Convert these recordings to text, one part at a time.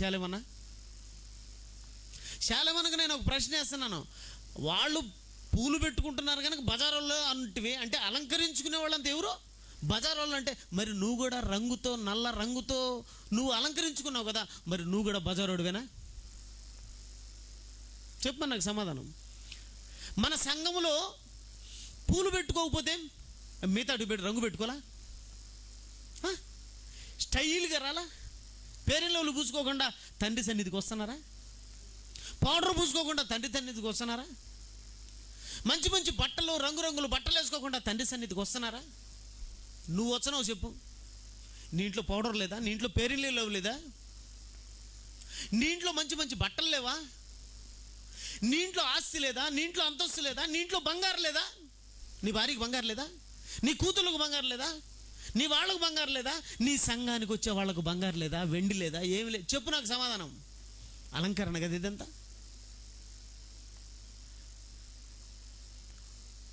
శాలమన శాలమనకు నేను ఒక ప్రశ్న వేస్తున్నాను. వాళ్ళు పూలు పెట్టుకుంటున్నారు కనుక బజారులో అంటివి అంటే అలంకరించుకునే వాళ్ళంతా ఎవరు? బజార్ వాళ్ళు అంటే మరి నువ్వు కూడా రంగుతో నల్ల రంగుతో నువ్వు అలంకరించుకున్నావు కదా మరి నువ్వు కూడా బజారోడివేనా? చెప్పు నాకు సమాధానం. మన సంఘములో పూలు పెట్టుకోకపోతే మిగతా పెట్టి రంగు పెట్టుకోలా స్టైల్గా రాలా? పేరెళ్ళు పూసుకోకుండా తండ్రి సన్నిధికి వస్తున్నారా? పౌడర్ పూసుకోకుండా తండ్రి సన్నిధికి వస్తున్నారా? మంచి మంచి బట్టలు రంగురంగులు బట్టలు వేసుకోకుండా తండ్రి సన్నిధికి వస్తున్నారా? నువ్వు వచ్చినావు చెప్పు. నీ ఇంట్లో పౌడర్ లేదా? నీ ఇంట్లో పేరెళ్ళు లేవు లేదా? నీ ఇంట్లో మంచి మంచి బట్టలు లేవా? నీ ఇంట్లో ఆస్తి లేదా? నీ ఇంట్లో అంతస్తు లేదా? నీ ఇంట్లో బంగారు లేదా? నీ భార్యకి బంగారు లేదా? నీ కూతుళ్ళకు బంగారు లేదా? నీ వాళ్ళకు బంగారు లేదా? నీ సంఘానికి వచ్చే వాళ్ళకు బంగారు లేదా? వెండి లేదా? ఏమి లేదు. చెప్పు నాకు సమాధానం. అలంకరణ కదా ఇదంతా.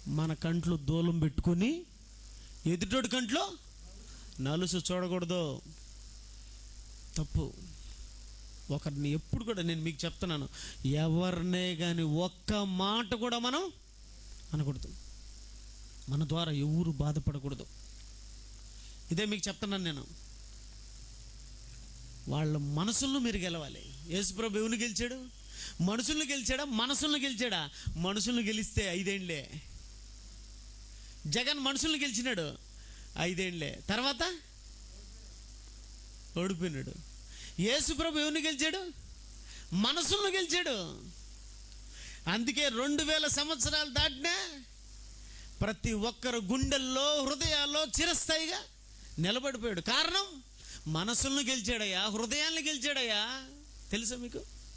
మన కంట్లో దూలం పెట్టుకొని ఎదుటోడి కంట్లో నలుసు చూడకూడదు. తప్పు. ఒకరిని ఎప్పుడు కూడా నేను మీకు చెప్తున్నాను. ఎవరినే కానీ ఒక్క మాట కూడా మనం అనకూడదు. మన ద్వారా ఎవరు బాధపడకూడదు. ఇదే మీకు చెప్తున్నాను నేను. వాళ్ళ మనసులను మీరు గెలవాలి. యేసుప్రభు ఎవరిని గెలిచాడు? మనుషుల్ని గెలిచాడా? మనసులను గెలిచాడా? మనుషులను గెలిస్తే ఐదేండ్లే. జగన్ మనుషుల్ని గెలిచినాడు ఐదేండ్లే. తర్వాత? ఓడిపోయినాడు. యేసుప్రభు ఎవరిని గెలిచాడు? మనసులను గెలిచాడు. అందుకే రెండు వేల సంవత్సరాలు దాటినా ప్రతి ఒక్కరు గుండెల్లో హృదయాల్లో చిరస్థాయిగా నిలబడిపోయాడు. కారణం మనసులను గెలిచాడయ్యా హృదయాన్ని గెలిచాడయ్యా. తెలుసా మీకు?